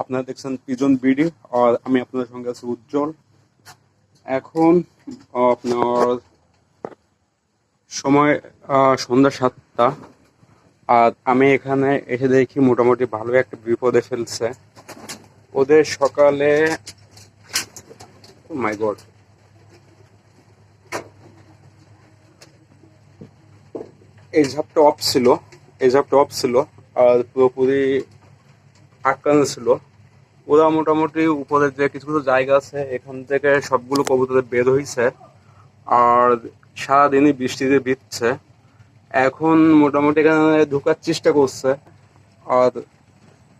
আপনারা দেখছেন pigeon BD আর আমি আপনাদের সঙ্গে আছি উজ্জ্বল। এখন, আপনার সময় সন্ধ্যা সাতটা, আর আমি এখানে এসে দেখি মোটামুটি ভালো একটা বিপদে ফেলছে। ওদের সকালে মাই গড। এই ঝাপটা অফ ছিল, এই ঝাপটা অফ ছিল, আর পুরোপুরি আটকানো ছিল। ওরা মোটামুটি উপরে যে কিছু কিছু জায়গা আছে, এখান থেকে সবগুলো কবুতর বের হয়েছে আর সারাদিনই বৃষ্টিতে ভিজছে এখন মোটামুটি এখানে ঢোকার চেষ্টা করছে। আর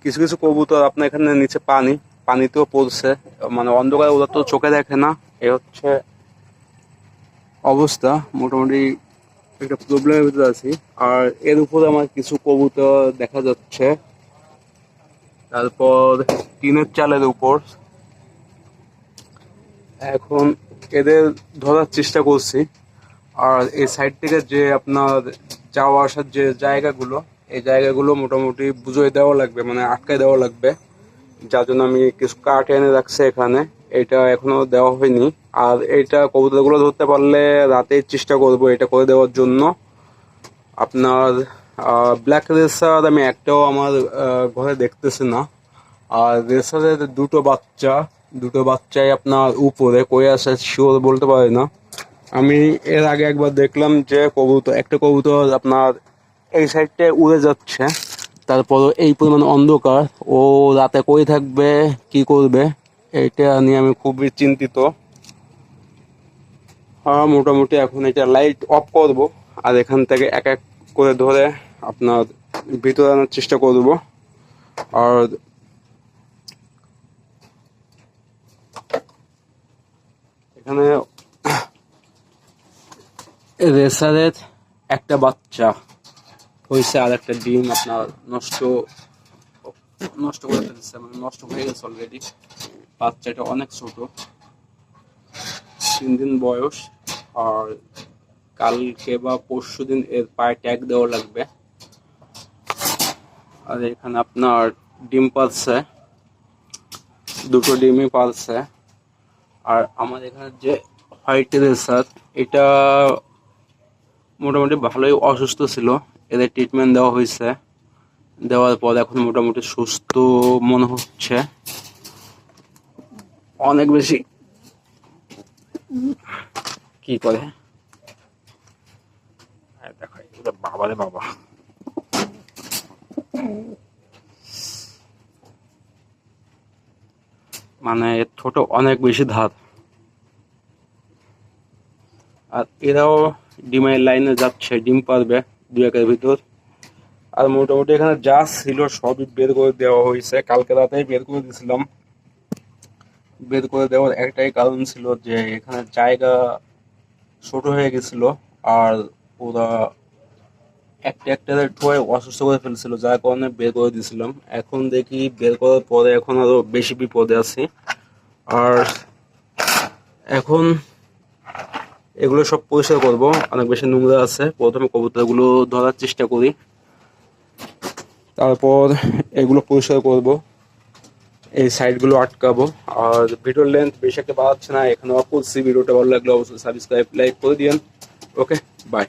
কিছু কিছু কবুতর আপনার এখানে নিচে পানি, পানিতেও পড়ছে। মানে অন্ধকারে ওরা তো চোখে দেখে না। এ হচ্ছে অবস্থা। মোটামুটি একটা প্রবলেমের ভিতরে আছি। আর এর উপরে আমার কিছু কবুতর দেখা যাচ্ছে। তারপর টিনের চালের উপর। এখন এদের ধরার চেষ্টা করছি। আর এই সাইড থেকে যে আপনার যাওয়া আসার যে জায়গাগুলো, এই জায়গাগুলো মোটামুটি বুঝিয়ে দেওয়া লাগবে মানে আটকে দেওয়া লাগবে। যার জন্য আমি কিছু কাঠ এনে রাখছি এখানে। এটা এখনও দেওয়া হয়নি। আর এইটা কবুতরগুলো ধরতে পারলে রাতের চেষ্টা করব এটা করে দেওয়ার জন্য। আপনার ব্ল্যাক রেসার আমি একটাও আমার ঘরে দেখতেছি না। আর রেসারের দুটো বাচ্চা, দুটো বাচ্চাই আপনার উপরে, কই আছে শিওর বলতে পারি না। আমি এর আগে একবার দেখলাম যে কবুতর, একটা কবুতর আপনার এই সাইডটা উড়ে যাচ্ছে তারপর এই পরিমাণ অন্ধকার, ও রাতে কই থাকবে, কি করবে, এটা নিয়ে আমি খুবই চিন্তিত। হ্যাঁ মোটামুটি এখন এটা লাইট অফ করব, আর এখান থেকে এক এক করে ধরে আপনার ভিতরে আনার চেষ্টা করব আর এখানে রেসারের একটা বাচ্চা হয়েছে, আর একটা ডিম আপনার নষ্ট নষ্ট করে ফেলছে মানে নষ্ট হয়ে গেছে অলরেডি বাচ্চাটা অনেক ছোট, তিন দিন বয়স, আর কালকে বা পরশু দিন এর পায়ে ট্যাগ দেওয়া লাগবে। আর এখানে আপনার ডিম পালছে। দুটো ডিমই পালছে। আর আমার এখানে যে হোয়াইট রেসার এটা মোটামুটি ভালোই অসুস্থ ছিল। এদের ট্রিটমেন্ট দেওয়া হয়েছে। দেওয়ার পর এখন মোটামুটি সুস্থ মনে হচ্ছে। অনেক বেশি কি করে? হ্যাঁ, বাবা রে বাবা। মানে এর ছোট অনেক বেশি ধার আর এরাও ডিমের লাইনে যাচ্ছে, ডিম পারবে দু একের ভিতর। আর মোটামুটি এখানে যা ছিল সবই বের করে দেওয়া হয়েছে। কালকে রাতেই বের করে দিয়েছিলাম। বের করে দেওয়ার একটাই কারণ ছিল যে এখানে জায়গা ছোট হয়ে গেছিল, আর ওরা একটা একটা ঠোয় অসুস্থ করে ফেলছিল, যার কারণে বের করে দিয়েছিলাম। এখন দেখি বের করার পরে এখন আরও বেশি বিপদে আছি। আর এখন এগুলো সব পরিষ্কার করব, অনেক বেশি নোংরা আছে। প্রথমে কবুতরগুলো ধরার চেষ্টা করি। তারপর এগুলো পরিষ্কার করব। এই সাইডগুলো আটকাবো। আর ভিডিওর লেন্থ বেশি একটা বাড়াচ্ছে না, এখানে অফ করছি ভিডিওটা ভালো লাগলে অবশ্যই সাবস্ক্রাইব লাইক করে দিন ওকে বাই